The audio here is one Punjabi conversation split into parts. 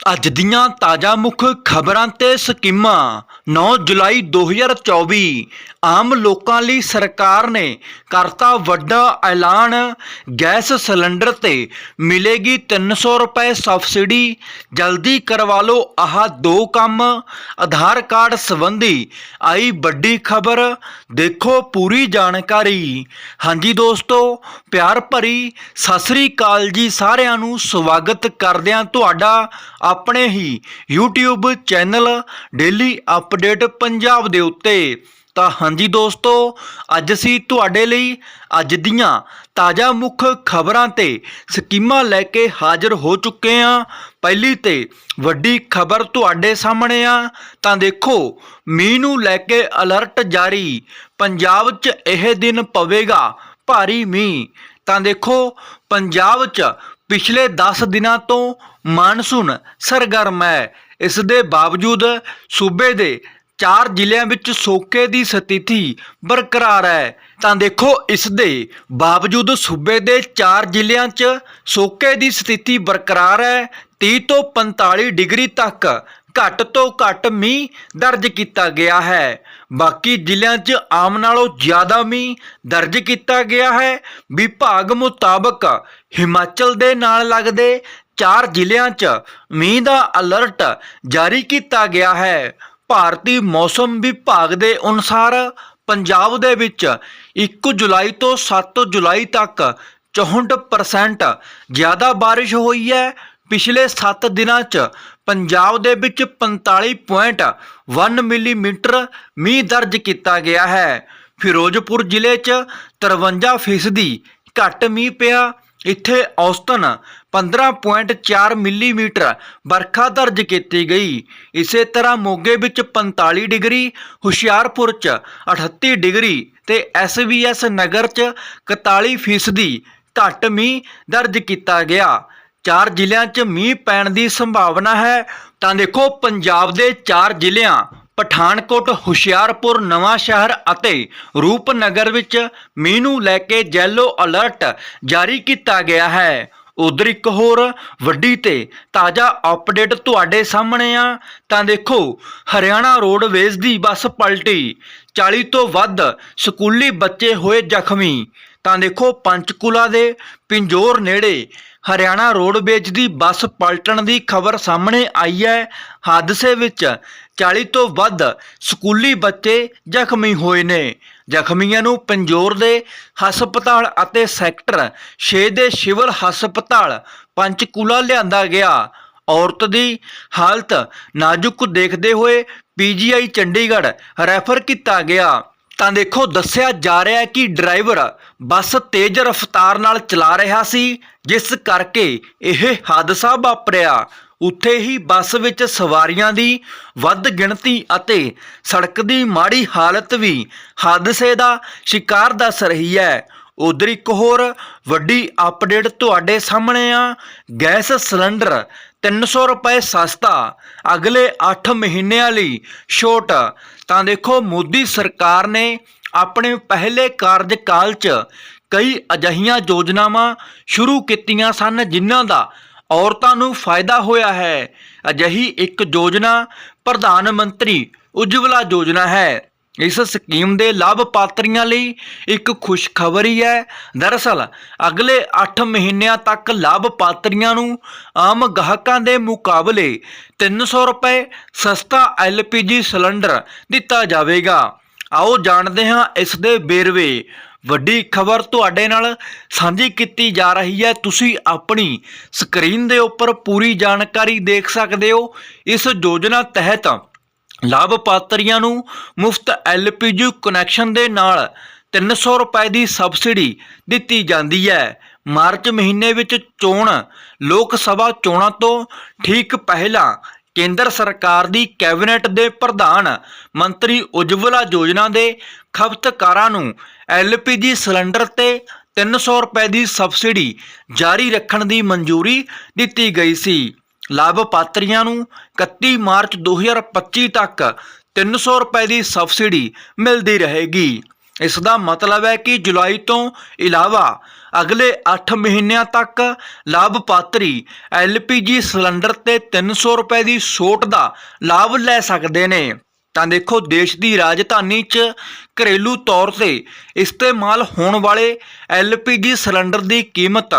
ਅੱਜ ਦੀਆਂ ਤਾਜ਼ਾ ਮੁੱਖ ਖਬਰਾਂ ਤੇ ਸਕੀਮਾਂ। 9 ਜੁਲਾਈ 2024 ਆਮ ਲੋਕਾਂ ਲਈ ਸਰਕਾਰ ਨੇ ਕਰਤਾ ਵੱਡਾ ਐਲਾਨ। ਗੈਸ ਸਿਲੰਡਰ ਤੇ ਮਿਲੇਗੀ 300 ਰੁਪਏ ਸਬਸਿਡੀ, ਜਲਦੀ ਕਰਵਾ ਲਓ ਆਹ ਦੋ ਕੰਮ। ਆਧਾਰ ਕਾਰਡ ਸੰਬੰਧੀ ਆਈ ਵੱਡੀ ਖਬਰ, ਦੇਖੋ ਪੂਰੀ ਜਾਣਕਾਰੀ। ਹਾਂਜੀ ਦੋਸਤੋ, ਪਿਆਰ ਭਰੀ ਸਤਿ ਸ੍ਰੀ ਅਕਾਲ ਜੀ ਸਾਰਿਆਂ ਨੂੰ, ਸਵਾਗਤ ਕਰਦਿਆਂ ਤੁਹਾਡਾ ਆਪਣੇ ਹੀ YouTube channel daily update Punjab ਦੇ ਉੱਤੇ। ਤਾਂ ਹਾਂਜੀ ਦੋਸਤੋ, ਅੱਜ ਅਸੀਂ ਤੁਹਾਡੇ ਲਈ ਅੱਜ ਦੀਆਂ ਤਾਜ਼ਾ ਮੁੱਖ ਖਬਰਾਂ ਤੇ ਸਕੀਮਾਂ ਲੈ ਕੇ ਹਾਜ਼ਰ ਹੋ ਚੁੱਕੇ ਹਾਂ। ਪਹਿਲੀ ਤੇ ਵੱਡੀ ਖਬਰ ਤੁਹਾਡੇ ਸਾਹਮਣੇ ਆ। ਤਾਂ ਦੇਖੋ, ਮੀਂਹ ਨੂੰ ਲੈ ਕੇ ਅਲਰਟ ਜਾਰੀ। ਪੰਜਾਬ 'ਚ ਇਹ ਦਿਨ ਪਵੇਗਾ ਭਾਰੀ ਮੀਂਹ। ਤਾਂ ਦੇਖੋ, ਪੰਜਾਬ 'ਚ ਪਿਛਲੇ 10 ਦਿਨਾਂ ਤੋਂ ਮਾਨਸੂਨ ਸਰਗਰਮ ਹੈ। ਇਸ ਦੇ ਬਾਵਜੂਦ ਸੂਬੇ ਦੇ ਚਾਰ ਜ਼ਿਲ੍ਹਿਆਂ ਵਿੱਚ ਸੋਕੇ ਦੀ ਸਥਿਤੀ ਬਰਕਰਾਰ ਹੈ। ਤਾਂ ਦੇਖੋ, ਇਸ ਦੇ ਬਾਵਜੂਦ ਸੂਬੇ ਦੇ ਚਾਰ ਜ਼ਿਲ੍ਹਿਆਂ 'ਚ ਸੋਕੇ ਦੀ ਸਥਿਤੀ ਬਰਕਰਾਰ ਹੈ। 30 ਤੋਂ 45 ਡਿਗਰੀ ਤੱਕ ਘੱਟ ਤੋਂ ਘੱਟ ਮੀਂਹ ਦਰਜ ਕੀਤਾ ਗਿਆ ਹੈ। ਬਾਕੀ ਜ਼ਿਲ੍ਹਿਆਂ 'ਚ ਆਮ ਨਾਲੋਂ ਜ਼ਿਆਦਾ ਮੀਂਹ ਦਰਜ ਕੀਤਾ ਗਿਆ ਹੈ। ਵਿਭਾਗ ਮੁਤਾਬਕ ਹਿਮਾਚਲ ਦੇ ਨਾਲ ਲੱਗਦੇ ਚਾਰ ਜ਼ਿਲ੍ਹਿਆਂ 'ਚ ਮੀਂਹ ਦਾ ਅਲਰਟ ਜਾਰੀ ਕੀਤਾ ਗਿਆ ਹੈ। ਭਾਰਤੀ ਮੌਸਮ ਵਿਭਾਗ ਦੇ ਅਨੁਸਾਰ ਪੰਜਾਬ ਦੇ ਵਿੱਚ 1 ਜੁਲਾਈ ਤੋਂ 7 ਜੁਲਾਈ ਤੱਕ 64% ਜ਼ਿਆਦਾ ਬਾਰਿਸ਼ ਹੋਈ ਹੈ। ਪਿਛਲੇ 7 ਦਿਨਾਂ 'ਚ ਪੰਜਾਬ ਦੇ ਵਿੱਚ 45.1 ਮਿਲੀਮੀਟਰ ਮੀਂਹ ਦਰਜ ਕੀਤਾ ਗਿਆ ਹੈ। ਫਿਰੋਜ਼ਪੁਰ ਜ਼ਿਲ੍ਹੇ 'ਚ 53% ਫੀਸਦੀ ਘੱਟ ਮੀਂਹ ਪਿਆ। ਇੱਥੇ ਔਸਤਨ 15.4 ਮਿਲੀਮੀਟਰ ਵਰਖਾ ਦਰਜ ਕੀਤੀ ਗਈ। ਇਸੇ ਤਰ੍ਹਾਂ ਮੋਗੇ ਵਿੱਚ 45 ਡਿਗਰੀ, ਹੁਸ਼ਿਆਰਪੁਰ 'ਚ 38 ਡਿਗਰੀ ਤੇ ਐਸਬੀਐਸ ਨਗਰ 'ਚ 41 ਫੀਸਦੀ ਘੱਟ ਮੀਂਹ ਦਰਜ ਕੀਤਾ ਗਿਆ। ਚਾਰ ਜ਼ਿਲ੍ਹਿਆਂ 'ਚ ਮੀਂਹ ਪੈਣ ਦੀ ਸੰਭਾਵਨਾ ਹੈ, ਤਾਂ ਦੇਖੋ ਪੰਜਾਬ ਦੇ ਚਾਰ ਜ਼ਿਲ੍ਹਿਆਂ, ਪਠਾਨਕੋਟ, ਹੁਸ਼ਿਆਰਪੁਰ, ਨਵਾਂ ਸ਼ਹਿਰ ਅਤੇ ਰੂਪਨਗਰ ਵਿੱਚ ਮੀਂਹ ਨੂੰ ਲੈ ਕੇ ਯੈਲੋ ਅਲਰਟ ਜਾਰੀ ਕੀਤਾ ਗਿਆ ਹੈ। ਉਧਰ ਇੱਕ ਹੋਰ ਵੱਡੀ ਤੇ ਤਾਜ਼ਾ ਅਪਡੇਟ ਤੁਹਾਡੇ ਸਾਹਮਣੇ ਆ, ਤਾਂ ਦੇਖੋ ਹਰਿਆਣਾ ਰੋਡਵੇਜ਼ ਦੀ ਬੱਸ ਪਲਟੀ 40 ਤੋਂ ਵੱਧ ਸਕੂਲੀ ਬੱਚੇ ਹੋਏ ਜ਼ਖਮੀ, ਤਾਂ ਦੇਖੋ ਪੰਚਕੂਲਾ ਦੇ ਪਿੰਜੋਰ ਨੇੜੇ ਹਰਿਆਣਾ ਰੋਡਵੇਜ਼ ਦੀ ਬੱਸ ਪਲਟਣ ਦੀ ਖਬਰ ਸਾਹਮਣੇ ਆਈ ਹੈ। ਹਾਦਸੇ ਵਿੱਚ 40 ਤੋਂ ਵੱਧ ਸਕੂਲੀ ਬੱਚੇ ਜ਼ਖਮੀ ਹੋਏ ਨੇ। ਜ਼ਖਮੀਆਂ ਨੂੰ ਪੰਜੋਰ ਦੇ ਹਸਪਤਾਲ ਅਤੇ ਸੈਕਟਰ 6 ਦੇ ਸਿਵਲ ਹਸਪਤਾਲ ਪੰਚਕੂਲਾ ਲਿਆਂਦਾ ਗਿਆ। ਔਰਤ ਦੀ ਹਾਲਤ ਨਾਜ਼ੁਕ ਦੇਖਦੇ ਹੋਏ ਪੀਜੀਆਈ ਚੰਡੀਗੜ੍ਹ ਰੈਫਰ ਕੀਤਾ ਗਿਆ। ਤਾਂ ਦੇਖੋ, ਦੱਸਿਆ ਜਾ ਰਿਹਾ ਹੈ ਕਿ ਡਰਾਈਵਰ ਬੱਸ ਤੇਜ਼ ਰਫ਼ਤਾਰ ਨਾਲ ਚਲਾ ਰਿਹਾ ਸੀ, ਜਿਸ ਕਰਕੇ ਇਹ ਹਾਦਸਾ ਵਾਪਰਿਆ। ਉੱਥੇ ਹੀ ਬੱਸ ਵਿੱਚ ਸਵਾਰੀਆਂ ਦੀ ਵੱਧ ਗਿਣਤੀ ਅਤੇ ਸੜਕ ਦੀ ਮਾੜੀ ਹਾਲਤ ਵੀ ਹਾਦਸੇ ਦਾ ਸ਼ਿਕਾਰ ਦੱਸ ਰਹੀ ਹੈ। ਉਧਰ ਇੱਕ ਹੋਰ ਵੱਡੀ ਅਪਡੇਟ ਤੁਹਾਡੇ ਸਾਹਮਣੇ ਆ। ਗੈਸ ਸਿਲੰਡਰ 300 ਰੁਪਏ ਸਸਤਾ, ਅਗਲੇ 8 ਮਹੀਨਿਆਂ ਲਈ ਛੋਟ। ਤਾਂ ਦੇਖੋ, ਮੋਦੀ ਸਰਕਾਰ ਨੇ ਆਪਣੇ ਪਹਿਲੇ ਕਾਰਜਕਾਲ 'ਚ ਕਈ ਅਜਿਹੀਆਂ ਯੋਜਨਾਵਾਂ ਸ਼ੁਰੂ ਕੀਤੀਆਂ ਸਨ, ਜਿਨ੍ਹਾਂ ਦਾ ਔਰਤਾਂ ਨੂੰ ਫਾਇਦਾ ਹੋਇਆ ਹੈ। ਅਜਿਹੀ ਇੱਕ ਯੋਜਨਾ ਪ੍ਰਧਾਨ ਮੰਤਰੀ ਉਜਵਲਾ ਯੋਜਨਾ ਹੈ। ਇਸ ਸਕੀਮ ਦੇ ਲਾਭਪਾਤਰੀਆਂ ਲਈ ਇੱਕ ਖੁਸ਼ਖਬਰੀ ਹੈ। ਦਰਅਸਲ, ਅਗਲੇ 8 ਮਹੀਨਿਆਂ ਤੱਕ ਲਾਭਪਾਤਰੀਆਂ ਨੂੰ ਆਮ ਗਾਹਕਾਂ ਦੇ ਮੁਕਾਬਲੇ 300 ਰੁਪਏ ਸਸਤਾ ਐਲਪੀਜੀ ਸਿਲੰਡਰ ਦਿੱਤਾ ਜਾਵੇਗਾ। ਆਓ ਜਾਣਦੇ ਹਾਂ ਇਸ ਦੇ ਵੇਰਵੇ। ਵੱਡੀ ਖਬਰ ਤੁਹਾਡੇ ਨਾਲ ਸਾਂਝੀ ਕੀਤੀ ਜਾ ਰਹੀ ਹੈ। ਤੁਸੀਂ ਆਪਣੀ ਸਕਰੀਨ ਦੇ ਉੱਪਰ ਪੂਰੀ ਜਾਣਕਾਰੀ ਦੇਖ ਸਕਦੇ ਹੋ। ਇਸ ਯੋਜਨਾ ਤਹਿਤ ਲਾਭਪਾਤਰੀਆਂ ਨੂੰ ਮੁਫਤ ਐਲਪੀਜੀ ਕਨੈਕਸ਼ਨ ਦੇ ਨਾਲ 300 ਰੁਪਏ ਦੀ ਸਬਸਿਡੀ ਦਿੱਤੀ ਜਾਂਦੀ ਹੈ। ਮਾਰਚ ਮਹੀਨੇ ਵਿੱਚ ਚੋਣ ਲੋਕ ਸਭਾ ਚੋਣਾਂ ਤੋਂ ਠੀਕ ਪਹਿਲਾਂ ਕੇਂਦਰ ਸਰਕਾਰ ਦੀ ਕੈਬਨਿਟ ਦੇ ਪ੍ਰਧਾਨ ਮੰਤਰੀ ਉਜਵਲਾ ਯੋਜਨਾ ਦੇ ਖਪਤਕਾਰਾਂ ਨੂੰ ਐਲਪੀਜੀ ਸਿਲੰਡਰ ਤੇ 300 ਰੁਪਏ ਦੀ ਸਬਸਿਡੀ ਜਾਰੀ ਰੱਖਣ ਦੀ ਮਨਜ਼ੂਰੀ ਦਿੱਤੀ ਗਈ ਸੀ। ਲਾਭਪਾਤਰੀਆਂ ਨੂੰ 31 ਮਾਰਚ 2025 ਤੱਕ 300 ਰੁਪਏ ਦੀ ਸਬਸਿਡੀ ਮਿਲਦੀ ਰਹੇਗੀ। ਇਸ ਦਾ ਮਤਲਬ ਹੈ ਕਿ ਜੁਲਾਈ ਤੋਂ ਇਲਾਵਾ ਅਗਲੇ 8 ਮਹੀਨਿਆਂ ਤੱਕ ਲਾਭਪਾਤਰੀ LPG ਸਿਲੰਡਰ ਤੇ 300 ਰੁਪਏ ਦੀ ਛੋਟ ਦਾ ਲਾਭ ਲੈ ਸਕਦੇ ਨੇ। ਤਾਂ ਦੇਖੋ, ਦੇਸ਼ ਦੀ ਰਾਜਧਾਨੀ 'ਚ ਘਰੇਲੂ ਤੌਰ ਤੇ ਇਸਤੇਮਾਲ ਹੋਣ ਵਾਲੇ LPG ਸਿਲੰਡਰ ਦੀ ਕੀਮਤ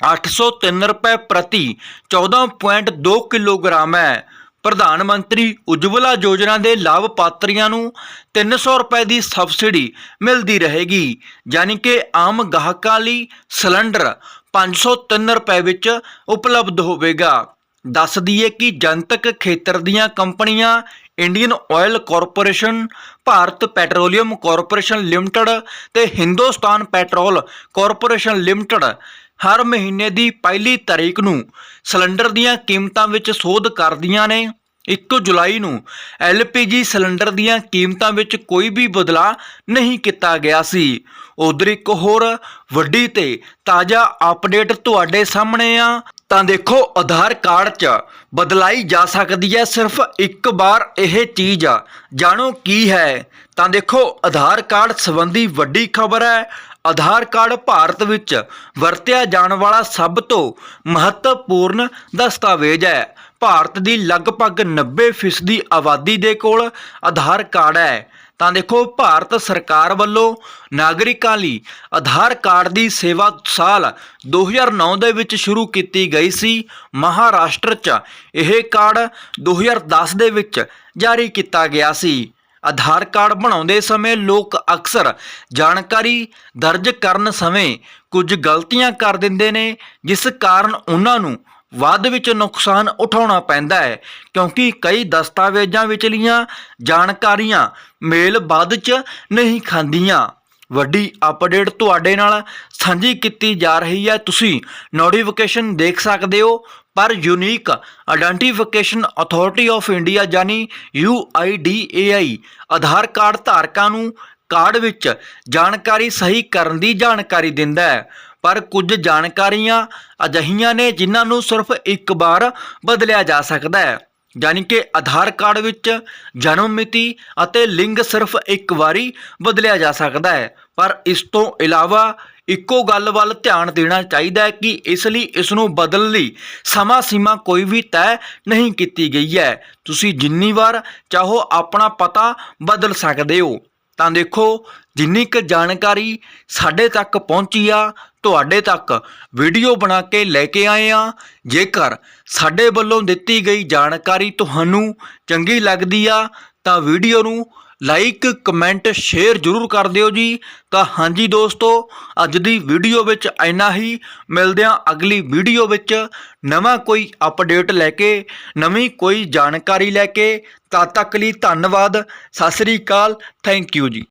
803 ਰੁਪਏ ਪ੍ਰਤੀ 14.2 ਕਿਲੋਗ੍ਰਾਮ ਹੈ। ਪ੍ਰਧਾਨ ਮੰਤਰੀ ਉਜਵਲਾ ਯੋਜਨਾ ਦੇ ਲਾਭਪਾਤਰੀਆਂ ਨੂੰ 300 ਰੁਪਏ ਦੀ ਸਬਸਿਡੀ ਮਿਲਦੀ ਰਹੇਗੀ, ਯਾਨੀ ਕਿ ਆਮ ਗਾਹਕਾਂ ਲਈ ਸਿਲੰਡਰ 503 ਰੁਪਏ ਵਿੱਚ ਉਪਲਬਧ ਹੋਵੇਗਾ। ਦੱਸ ਦਈਏ ਕਿ ਜਨਤਕ ਖੇਤਰ ਦੀਆਂ ਕੰਪਨੀਆਂ Indian Oil Corporation, Bharat Petroleum Corporation Limited ਤੇ ਹਿੰਦੁਸਤਾਨ ਪੈਟਰੋਲ ਕਾਰਪੋਰੇਸ਼ਨ ਲਿਮਟਿਡ ਹਰ ਮਹੀਨੇ ਦੀ ਪਹਿਲੀ ਤਾਰੀਖ ਨੂੰ ਸਿਲੰਡਰ ਦੀਆਂ ਕੀਮਤਾਂ ਵਿੱਚ ਸੋਧ ਕਰਦੀਆਂ ਨੇ। 1 ਜੁਲਾਈ ਨੂੰ LPG ਸਿਲੰਡਰ ਦੀਆਂ ਕੀਮਤਾਂ ਵਿੱਚ ਕੋਈ ਵੀ ਬਦਲਾਅ ਨਹੀਂ ਕੀਤਾ ਗਿਆ ਸੀ। ਉਧਰ ਇੱਕ ਹੋਰ ਵੱਡੀ ਤੇ ਤਾਜ਼ਾ ਅਪਡੇਟ ਤੁਹਾਡੇ ਸਾਹਮਣੇ ਆ। ਤਾਂ ਦੇਖੋ, ਆਧਾਰ ਕਾਰਡ 'ਚ ਬਦਲਾਈ ਜਾ ਸਕਦੀ ਹੈ, ਸਿਰਫ ਇੱਕ ਵਾਰ ਇਹ ਚੀਜ਼ ਜਾਣੋ ਕੀ ਹੈ? ਤਾਂ ਦੇਖੋ, ਆਧਾਰ ਕਾਰਡ ਸੰਬੰਧੀ ਵੱਡੀ ਖਬਰ ਹੈ, ਆਧਾਰ ਕਾਰਡ ਭਾਰਤ ਵਿੱਚ ਵਰਤਿਆ ਜਾਣ ਵਾਲਾ ਸਭ ਤੋਂ ਮਹੱਤਵਪੂਰਨ ਦਸਤਾਵੇਜ਼ ਹੈ। ਭਾਰਤ ਦੀ ਲਗਭਗ 90% ਆਬਾਦੀ ਦੇ ਕੋਲ ਆਧਾਰ ਕਾਰਡ ਹੈ। ਤਾਂ ਦੇਖੋ, ਭਾਰਤ ਸਰਕਾਰ ਵੱਲੋਂ ਨਾਗਰਿਕਾਂ ਲਈ ਆਧਾਰ ਕਾਰਡ ਦੀ ਸੇਵਾ ਸਾਲ 2009 ਦੇ ਵਿੱਚ ਸ਼ੁਰੂ ਕੀਤੀ ਗਈ ਸੀ। ਮਹਾਰਾਸ਼ਟਰ 'ਚ ਇਹ ਕਾਰਡ 2010 ਦੇ ਵਿੱਚ ਜਾਰੀ ਕੀਤਾ ਗਿਆ ਸੀ। ਆਧਾਰ ਕਾਰਡ ਬਣਾਉਂਦੇ ਸਮੇਂ ਲੋਕ ਅਕਸਰ ਜਾਣਕਾਰੀ ਦਰਜ ਕਰਨ ਸਮੇਂ ਕੁਝ ਗਲਤੀਆਂ ਕਰ ਦਿੰਦੇ ਨੇ, ਜਿਸ ਕਾਰਨ ਉਹਨਾਂ ਨੂੰ ਵੱਧ ਵਿੱਚ ਨੁਕਸਾਨ ਉਠਾਉਣਾ ਪੈਂਦਾ ਹੈ, ਕਿਉਂਕਿ ਕਈ ਦਸਤਾਵੇਜ਼ਾਂ ਵਿਚਲੀਆਂ ਜਾਣਕਾਰੀਆਂ ਮੇਲ ਵੱਧ 'ਚ ਨਹੀਂ ਖਾਂਦੀਆਂ। ਵੱਡੀ ਅਪਡੇਟ ਤੁਹਾਡੇ ਨਾਲ ਸਾਂਝੀ ਕੀਤੀ ਜਾ ਰਹੀ ਹੈ। ਤੁਸੀਂ ਨੋਟੀਫਿਕੇਸ਼ਨ ਦੇਖ ਸਕਦੇ ਹੋ, ਪਰ Unique Identification Authority of India ਯਾਨੀ UIDAI ਆਧਾਰ ਕਾਰਡ ਧਾਰਕਾਂ ਨੂੰ ਕਾਰਡ ਵਿੱਚ ਜਾਣਕਾਰੀ ਸਹੀ ਕਰਨ ਦੀ ਜਾਣਕਾਰੀ ਦਿੰਦਾ ਹੈ। ਪਰ ਕੁਝ ਜਾਣਕਾਰੀਆਂ ਅਜਿਹੀਆਂ ਨੇ ਜਿਨ੍ਹਾਂ ਨੂੰ ਸਿਰਫ ਇੱਕ ਵਾਰ ਬਦਲਿਆ ਜਾ ਸਕਦਾ ਹੈ। ਯਾਨੀ ਕਿ ਆਧਾਰ ਕਾਰਡ ਵਿੱਚ ਜਨਮ ਮਿਤੀ ਅਤੇ ਲਿੰਗ ਸਿਰਫ ਇੱਕ ਵਾਰੀ ਬਦਲਿਆ ਜਾ ਸਕਦਾ ਹੈ। ਪਰ ਇਸ ਤੋਂ ਇਲਾਵਾ ਇੱਕੋ ਗੱਲ ਵੱਲ ਧਿਆਨ ਦੇਣਾ ਚਾਹੀਦਾ ਹੈ ਕਿ ਇਸ ਲਈ ਇਸ ਨੂੰ ਬਦਲਣ ਲਈ ਸਮਾਂ ਸੀਮਾ ਕੋਈ ਵੀ ਤੈਅ ਨਹੀਂ ਕੀਤੀ ਗਈ ਹੈ। ਤੁਸੀਂ ਜਿੰਨੀ ਵਾਰ ਚਾਹੋ ਆਪਣਾ ਪਤਾ ਬਦਲ ਸਕਦੇ ਹੋ। ਤਾਂ ਦੇਖੋ, ਜਿੰਨੀ ਕੁ ਜਾਣਕਾਰੀ ਸਾਡੇ ਤੱਕ ਪਹੁੰਚੀ ਆ, ਤੁਹਾਡੇ ਤੱਕ ਵੀਡੀਓ ਬਣਾ ਕੇ ਲੈ ਕੇ ਆਏ ਆ। ਜੇਕਰ ਸਾਡੇ ਵੱਲੋਂ ਦਿੱਤੀ ਗਈ ਜਾਣਕਾਰੀ ਤੁਹਾਨੂੰ ਚੰਗੀ ਲੱਗਦੀ ਆ, ਤਾਂ ਵੀਡੀਓ ਨੂੰ ਲਾਈਕ ਕਮੈਂਟ ਸ਼ੇਅਰ ਜ਼ਰੂਰ ਕਰ ਦਿਓ ਜੀ। ਤਾਂ ਹਾਂਜੀ ਦੋਸਤੋ, ਅੱਜ ਦੀ ਵੀਡੀਓ ਵਿੱਚ ਇੰਨਾ ਹੀ। ਮਿਲਦੇ ਹਾਂ ਅਗਲੀ ਵੀਡੀਓ ਵਿੱਚ ਨਵਾਂ ਕੋਈ ਅਪਡੇਟ ਲੈ ਕੇ, ਨਵੀਂ ਕੋਈ ਜਾਣਕਾਰੀ ਲੈ ਕੇ। ਤਦ ਤੱਕ ਲਈ ਧੰਨਵਾਦ। ਸਤਿ ਸ੍ਰੀ ਅਕਾਲ। ਥੈਂਕ ਯੂ ਜੀ।